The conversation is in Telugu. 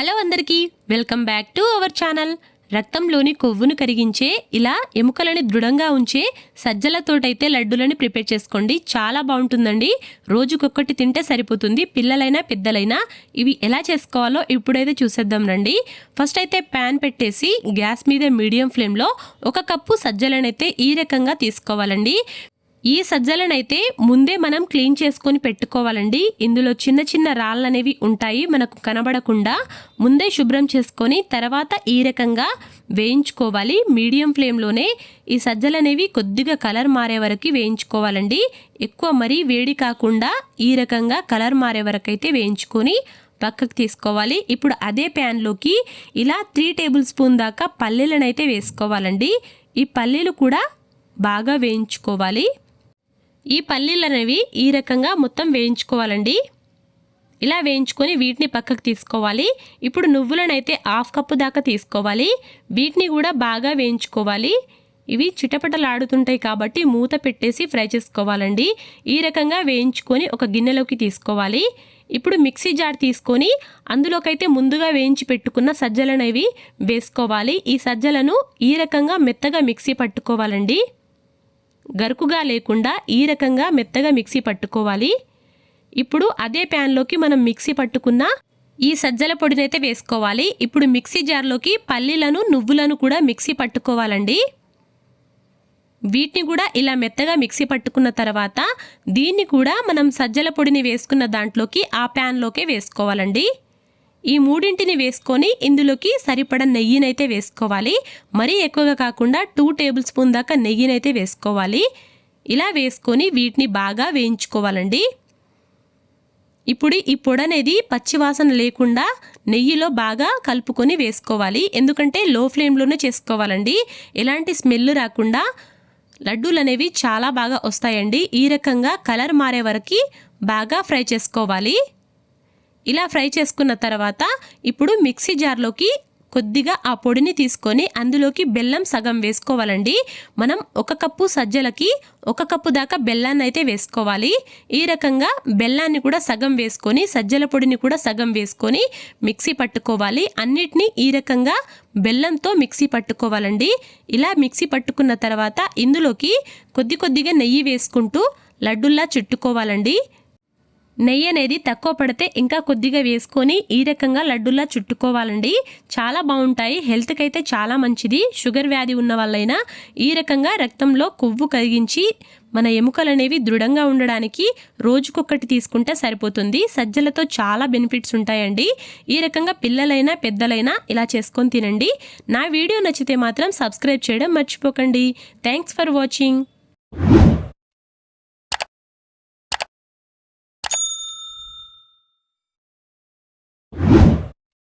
హలో అందరికీ welcome back to our channel. రక్తంలోని కొవ్వును కరిగించే ఇలా ఎముకలని దృఢంగా ఉంచే సజ్జలతోటైతే లడ్డూలని ప్రిపేర్ చేసుకోండి. చాలా బాగుంటుందండి. రోజుకొక్కటి తింటే సరిపోతుంది. పిల్లలైనా పెద్దలైనా ఇవి ఎలా చేసుకోవాలో ఇప్పుడైతే చూసేద్దాం రండి. ఫస్ట్ అయితే ప్యాన్ పెట్టేసి గ్యాస్ మీద మీడియం ఫ్లేమ్లో ఒక కప్పు సజ్జలనైతే ఈ రకంగా తీసుకోవాలండి. ఈ సజ్జలనైతే ముందే మనం క్లీన్ చేసుకొని పెట్టుకోవాలండి. ఇందులో చిన్న చిన్న రాళ్ళు అనేవి ఉంటాయి మనకు కనబడకుండా ముందే శుభ్రం చేసుకొని తర్వాత ఈ రకంగా వేయించుకోవాలి. మీడియం ఫ్లేమ్లోనే ఈ సజ్జలు అనేవి కొద్దిగా కలర్ మారే వరకు వేయించుకోవాలండి. ఎక్కువ మరీ వేడి కాకుండా ఈ రకంగా కలర్ మారే వరకు అయితే వేయించుకొని పక్కకు తీసుకోవాలి. ఇప్పుడు అదే ప్యాన్లోకి ఇలా త్రీ టేబుల్ స్పూన్ దాకా పల్లీలను అయితే వేసుకోవాలండి. ఈ పల్లీలు కూడా బాగా వేయించుకోవాలి. ఈ పల్లీలు అనేవి ఈ రకంగా మొత్తం వేయించుకోవాలండి. ఇలా వేయించుకొని వీటిని పక్కకు తీసుకోవాలి. ఇప్పుడు నువ్వులనైతే హాఫ్ కప్పు దాకా తీసుకోవాలి. వీటిని కూడా బాగా వేయించుకోవాలి. ఇవి చిటపటలాడుతుంటాయి కాబట్టి మూత పెట్టేసి ఫ్రై చేసుకోవాలండి. ఈ రకంగా వేయించుకొని ఒక గిన్నెలోకి తీసుకోవాలి. ఇప్పుడు మిక్సీ జార్ తీసుకొని అందులోకైతే ముందుగా వేయించి పెట్టుకున్న సజ్జలనేవి వేసుకోవాలి. ఈ సజ్జలను ఈ రకంగా మెత్తగా మిక్సీ పట్టుకోవాలండి. గరుకుగా లేకుండా ఈ రకంగా మెత్తగా మిక్సీ పట్టుకోవాలి. ఇప్పుడు అదే ప్యాన్లోకి మనం మిక్సీ పట్టుకున్న ఈ సజ్జల పొడినైతే వేసుకోవాలి. ఇప్పుడు మిక్సీ జార్లోకి పల్లీలను నువ్వులను కూడా మిక్సీ పట్టుకోవాలండి. వీటిని కూడా ఇలా మెత్తగా మిక్సీ పట్టుకున్న తర్వాత దీన్ని కూడా మనం సజ్జల పొడిని వేసుకున్న దాంట్లోకి ఆ ప్యాన్లోకే వేసుకోవాలండి. ఈ మూడింటిని వేసుకొని ఇందులోకి సరిపడ నెయ్యినైతే వేసుకోవాలి. మరీ ఎక్కువగా కాకుండా టూ టేబుల్ స్పూన్ దాకా నెయ్యినైతే వేసుకోవాలి. ఇలా వేసుకొని వీటిని బాగా వేయించుకోవాలండి. ఇప్పుడు ఈ పొడి అనేది పచ్చివాసన లేకుండా నెయ్యిలో బాగా కలుపుకొని వేసుకోవాలి. ఎందుకంటే లో ఫ్లేమ్లోనే చేసుకోవాలండి. ఎలాంటి స్మెల్ రాకుండా లడ్డూలు అనేవి చాలా బాగా వస్తాయండి. ఈ రకంగా కలర్ మారే వరకు బాగా ఫ్రై చేసుకోవాలి. ఇలా ఫ్రై చేసుకున్న తర్వాత ఇప్పుడు మిక్సీ జార్లోకి కొద్దిగా ఆ పొడిని తీసుకొని అందులోకి బెల్లం సగం వేసుకోవాలండి. మనం ఒక కప్పు సజ్జలకి ఒక కప్పు దాకా బెల్లాన్ని అయితే వేసుకోవాలి. ఈ రకంగా బెల్లాన్ని కూడా సగం వేసుకొని సజ్జల పొడిని కూడా సగం వేసుకొని మిక్సీ పట్టుకోవాలి. అన్నిటినీ ఈ రకంగా బెల్లంతో మిక్సీ పట్టుకోవాలండి. ఇలా మిక్సీ పట్టుకున్న తర్వాత ఇందులోకి కొద్ది కొద్దిగా నెయ్యి వేసుకుంటూ లడ్డుల్లా చుట్టుకోవాలండి. నెయ్యి అనేది తక్కువ పడితే ఇంకా కొద్దిగా వేసుకొని ఈ రకంగా లడ్డులా చుట్టుకోవాలండి. చాలా బాగుంటాయి. హెల్త్కి అయితే చాలా మంచిది. షుగర్ వ్యాధి ఉన్న వాళ్ళైనా ఈ రకంగా రక్తంలో కొవ్వు కరిగించి మన ఎముకలు అనేవి దృఢంగా ఉండడానికి రోజుకొకటి తీసుకుంటే సరిపోతుంది. సజ్జలతో చాలా బెనిఫిట్స్ ఉంటాయండి. ఈ రకంగా పిల్లలైనా పెద్దలైనా ఇలా చేసుకొని తినండి. నా వీడియో నచ్చితే మాత్రం సబ్స్క్రైబ్ చేయడం మర్చిపోకండి. Thanks for watching.